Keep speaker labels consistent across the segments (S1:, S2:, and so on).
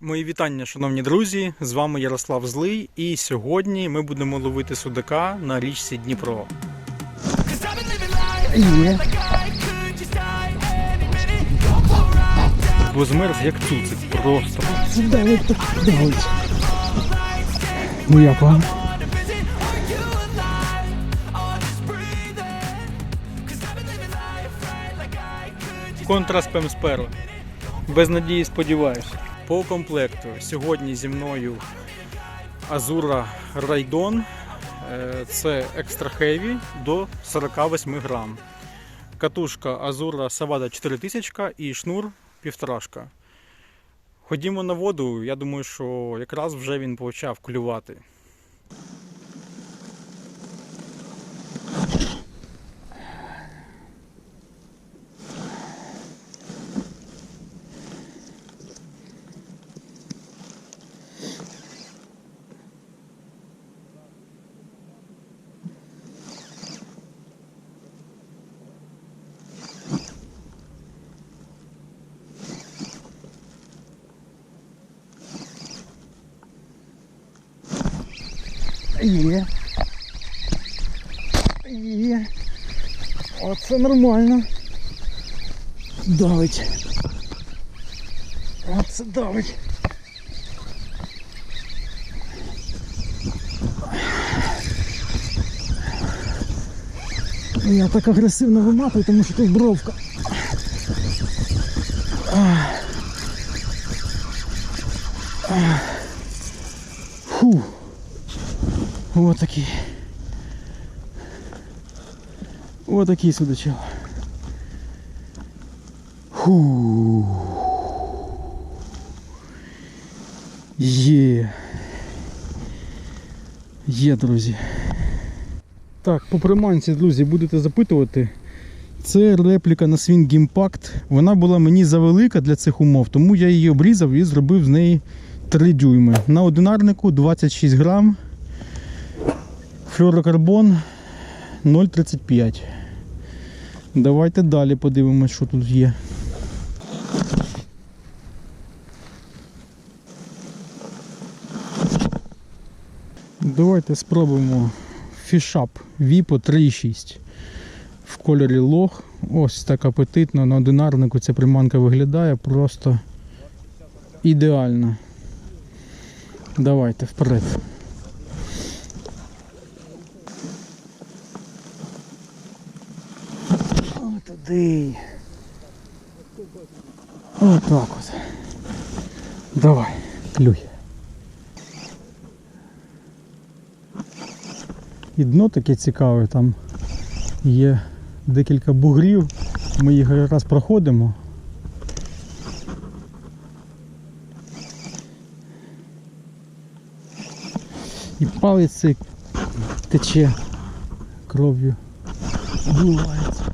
S1: Мої вітання, шановні друзі! З вами Ярослав Злий, і сьогодні ми будемо ловити судака на річці Дніпро.
S2: Є.
S1: Бо змерз як цуцик, просто.
S2: Ну як вам?
S1: Контра. Без надії сподіваюся. По комплекту сьогодні зі мною Азура Райдон. Е, Це екстра хеві до 48 грам. Катушка Азура Савада 4000 і шнур півторашка. Ходімо на воду, я думаю, що якраз вже він почав клювати.
S2: Є. Є. Оце нормально. Давить. Оце давить. Я так агресивно виматую, тому що тут бровка. Ах. Ах. Вот такий. Вот такий судачок. Фу. Є. Є, друзі. Так, по приманці, друзі, будете запитувати. Це репліка на Swing Impact. Вона була мені завелика для цих умов, тому я її обрізав і зробив з неї 3 дюйми. На одинарнику 26 грам. Флюорокарбон 0,35. Давайте далі подивимось, що тут є. Давайте спробуємо фішап Vipo 3,6 в кольорі лох. Ось так апетитно на одинарнику ця приманка виглядає просто ідеально. Давайте вперед. О, туди. Отак от. Давай, клюй. І дно таке цікаве, там є декілька бугрів. Ми їх якраз проходимо. І палець тече кров'ю. Бувається.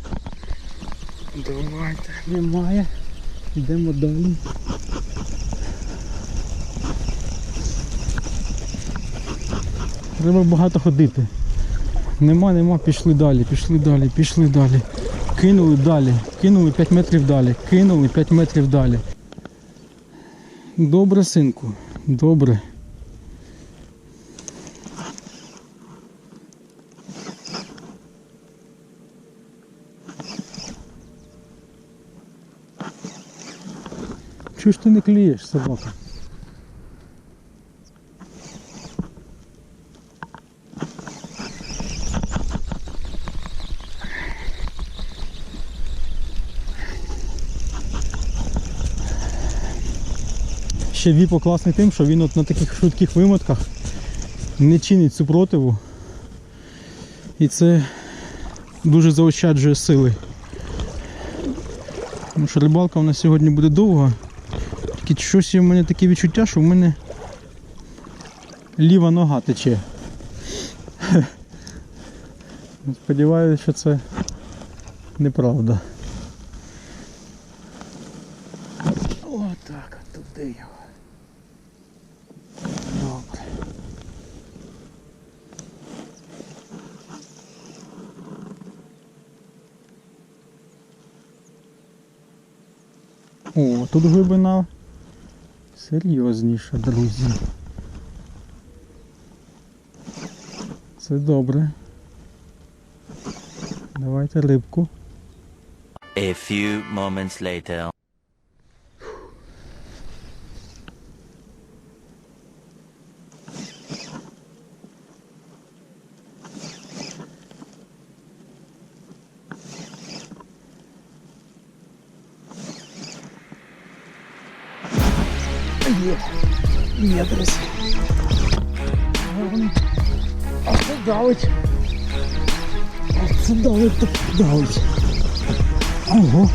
S2: Давайте, немає. Йдемо далі. Треба багато ходити. Нема, нема, пішли далі, пішли далі, пішли далі. Кинули далі, кинули 5 метрів далі, кинули 5 метрів далі. Добре, синку, добре. Чого ж ти не клієш, собака? Ще Віпо класний тим, що він от на таких швидких вимотках не чинить супротиву. І це дуже заощаджує сили. Тому що рибалка у нас сьогодні буде довга. Тільки щось в мене таке відчуття, що в мене ліва нога тече. Сподіваюся, що це неправда. Отак, туди його. Добре. О, тут глибина Серйозніше, друзі. Це добре. Давайте рибку.
S3: A few moments later.
S2: Є. Є, друзі. А це давить. А це давить, так давить. Ого.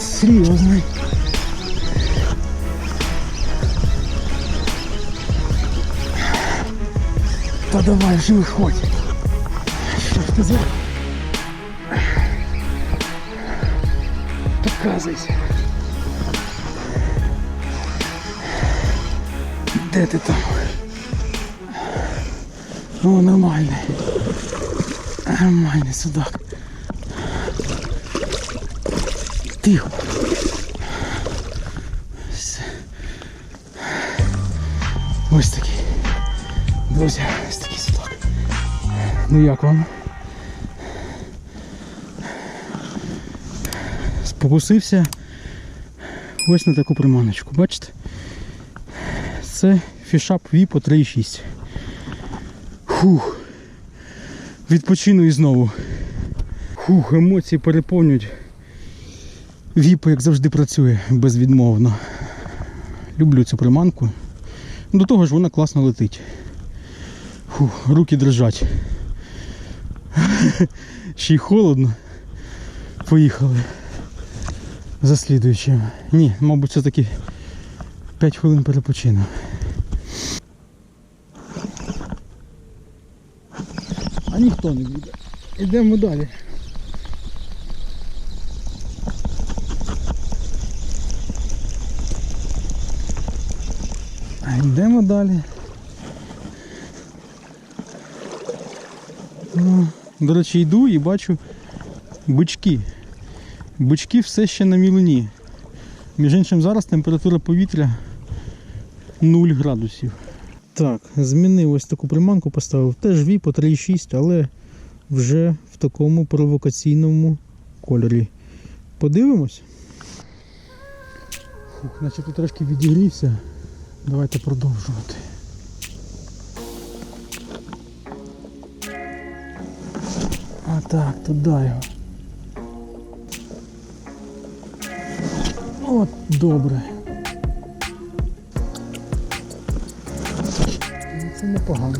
S2: Серйозний. Та давай вже виходь. Що ж ти за... Показуйся. Де ти там? О, нормальний. Нормальний судак. Тихо. Все. Ось такий. Друзі, ось такий судак. Ну як вам? Спокусився ось на таку приманочку, бачите? Це фішап Віпо 3.6. Фух. Відпочину і знову. Фух, емоції переповнюють. Віпо, як завжди, працює безвідмовно. Люблю цю приманку. До того ж вона класно летить. Фух, руки дрижать. Ще й холодно. Поїхали за слідуючим. Ні, мабуть, все-таки 5 хвилин перепочину. А ніхто не буде. Йдемо далі. Йдемо далі. Ну, до речі, йду і бачу бички. Бички все ще на мілині. Між іншим, зараз температура повітря 0 градусів. Так, змінив ось таку приманку, поставив. Теж віпо 3,6, але вже в такому провокаційному кольорі. Подивимось. Фух, начебто трошки відігрівся. Давайте продовжувати. А так, туди його. От, добре. Це непогано.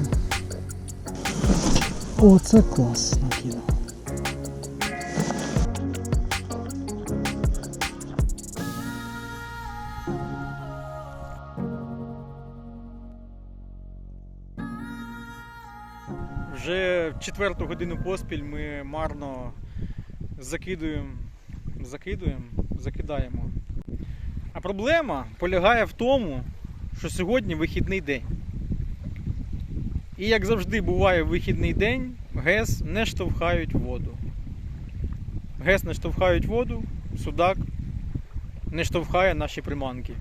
S2: О, це клас накинув.
S1: Вже в четверту годину поспіль ми марно закидуємо, закидуємо, закидаємо. А проблема полягає в тому, що сьогодні вихідний день. І як завжди буває в вихідний день, ГЕС не штовхають воду. ГЕС не штовхають воду, судак не штовхає наші приманки.